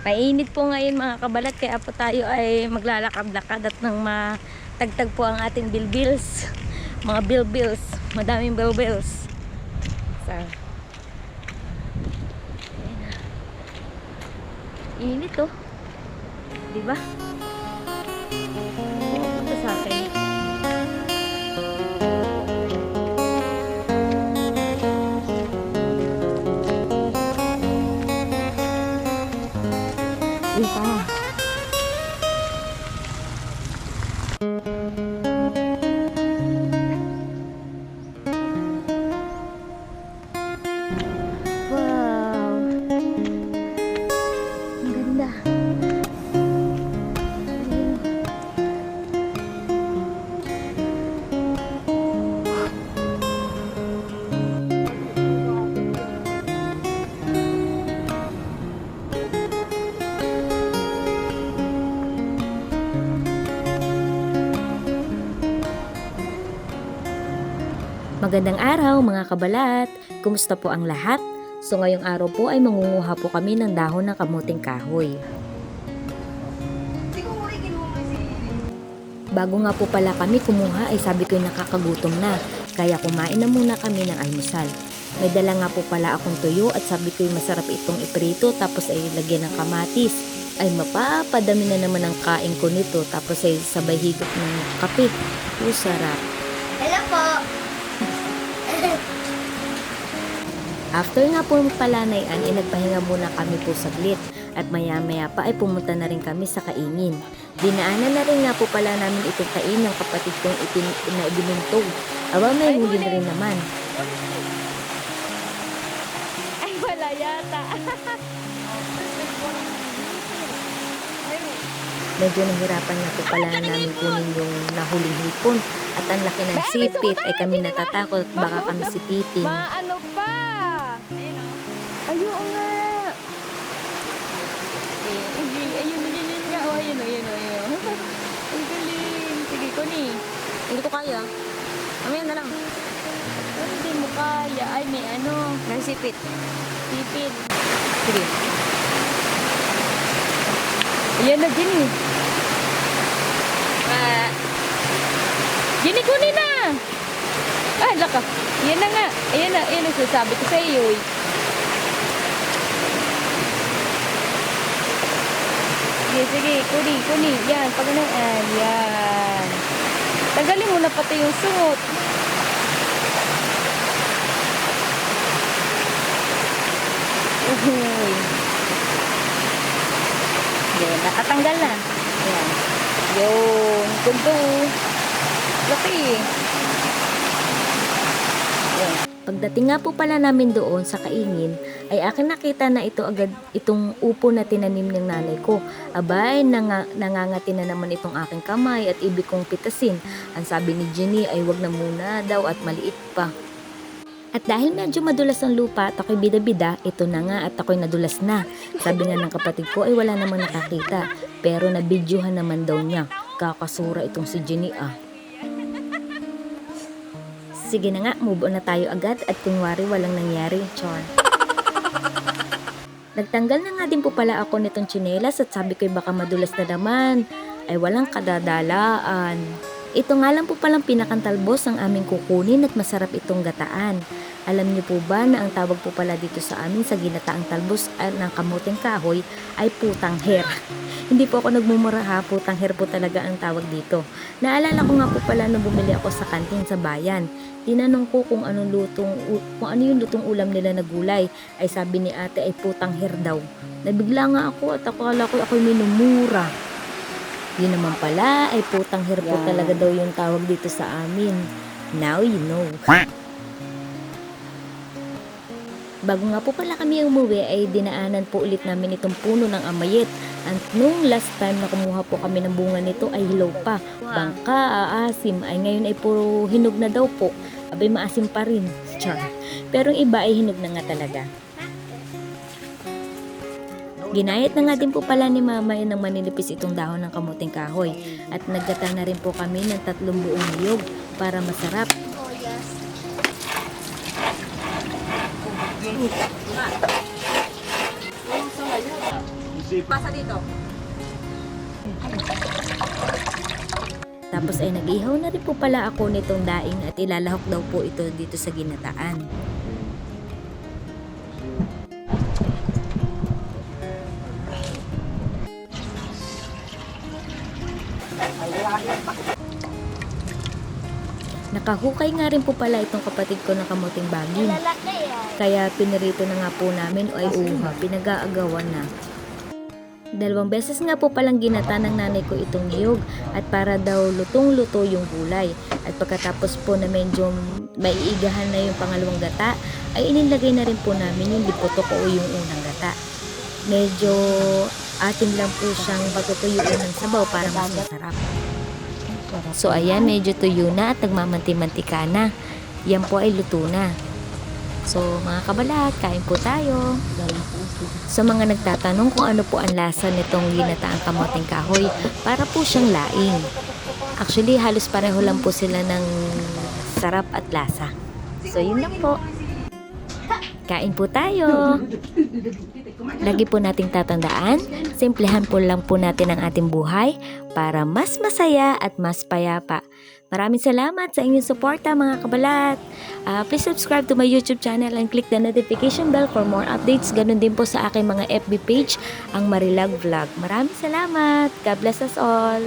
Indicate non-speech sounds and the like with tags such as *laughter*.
Mainit po ngayon mga kabalat kaya po tayo ay maglalakad-lakad at nang matagtag po ang ating bilbils. *laughs* Mga bilbils. Madaming bilbils. So. Init oh. Di ba? Ito sa akin. gì ta Magandang araw mga kabalat! Kumusta po ang lahat? So ngayong araw po ay mangunguha po kami ng dahon ng kamuting kahoy. Bago nga po pala kami kumuha ay sabi ko nakakagutom na, kaya kumain na muna kami ng almusal. May dala nga po pala akong tuyo at sabi ko masarap itong iprito tapos ay lagyan ng kamatis. Ay mapapadami na naman ang kain ko nito tapos ay sabay higop ng kape. Oh, sarap. Hello po. After nga po palanayan, ay nagpahinga muna kami po saglit at maya-maya pa ay pumunta na rin kami sa kaingin. Dinaanan na rin nga po pala namin itong kain ng kapatid kong itin na ibinintog. Aba, may huli na rin naman. Ay, wala yata. *laughs* Medyo nahirapan nga po pala namin kunin yung nahuling hipon at ang laki ng sipit ay kami natatakot baka kami sipitin. Maano pa? Ayun nga. Eh, ayun, ayun, ayun, ayun nga. Oh, ayun, ayun, ayun. *laughs* Ang galing. Sige ko ni. Hindi ko kaya. Mamaya na lang. Oh, hindi mo kaya. Ay, may ano. Nagsipit. Tipid. Sige. Ayan na, Jenny. Ah, Jenny, kunin na. Ay, laka. Yan na nga. Ayan na, ayan ang sasabi ko sa iyo. eh. Sige, sige. Kuni, kuni. Yan, pag ano, ah, yan. Tagalin mo na pati yung suot. Uhuy. Yan, nakatanggal na. Yan. Yun. Kundo. Laki. Pagdating nga po pala namin doon sa kaingin, ay akin nakita na ito agad itong upo na tinanim ng nanay ko. Abay, nanga, nangangati na naman itong aking kamay at ibig kong pitasin. Ang sabi ni Jenny ay wag na muna daw at maliit pa. At dahil medyo madulas ang lupa at ako'y bida-bida, ito na nga at ako'y nadulas na. Sabi nga ng kapatid ko ay wala namang nakakita. Pero nabidyohan naman daw niya. Kakasura itong si Jenny ah. Sige na nga, move on na tayo agad at kunwari walang nangyari, Char. Nagtanggal na nga din po pala ako nitong tsinelas at sabi ko baka madulas na naman. Ay walang kadadalaan. Ito nga lang po palang pinakantalbos ang aming kukunin at masarap itong gataan. Alam niyo po ba na ang tawag po pala dito sa amin sa ginataang talbos at ng kamuting kahoy ay putang hair. *laughs* Hindi po ako nagmumura ha, putang hair po talaga ang tawag dito. Naalala ko nga po pala nung bumili ako sa kantin sa bayan. Tinanong ko kung anong lutong kung ano yung lutong ulam nila na gulay. Ay sabi ni ate ay putang hair daw. Nabigla nga ako at akala ko ako'y minumura. Yun naman pala ay putang hair po Yan. talaga daw yung tawag dito sa amin. Now you know. Bago nga po pala kami umuwi ay dinaanan po ulit namin itong puno ng amayet. At nung last time na kumuha po kami ng bunga nito ay hilaw pa. Bangka, aasim, ay ngayon ay puro hinog na daw po. Abay maasim pa rin. Char. Pero yung iba ay hinog na nga talaga. Ginayat na nga din po pala ni mama ng maninipis itong dahon ng kamuting kahoy. At naggata na rin po kami ng tatlong buong niyog para masarap. Pasa dito. Tapos ay nag-ihaw na rin po pala ako nitong daing at ilalahok daw po ito dito sa ginataan. Nakahukay nga rin po pala itong kapatid ko ng kamuting bagin. Kaya pinirito na nga po namin o ay uha, pinag-aagawan na. Dalawang beses nga po palang ginata ng nanay ko itong niyog at para daw lutong-luto yung gulay. At pagkatapos po na medyo maiigahan na yung pangalawang gata, ay inilagay na rin po namin yung lipotok o yung unang gata. Medyo atin lang po siyang patutuyuin ng sabaw para mas masarap. So ayan, medyo tuyo na at nagmamanti-mantika na. Yan po ay luto na. So mga kabalat, kain po tayo. Sa mga nagtatanong kung ano po ang lasa nitong ginataang kamoting kahoy, para po siyang laing. Actually, halos pareho lang po sila ng sarap at lasa. So yun lang po. Kain po tayo. Lagi po nating tatandaan, simplihan po lang po natin ang ating buhay para mas masaya at mas payapa. Maraming salamat sa inyong suporta mga kabalat. Ah, please subscribe to my YouTube channel and click the notification bell for more updates. Ganun din po sa aking mga FB page, ang Marilag Vlog. Maraming salamat. God bless us all.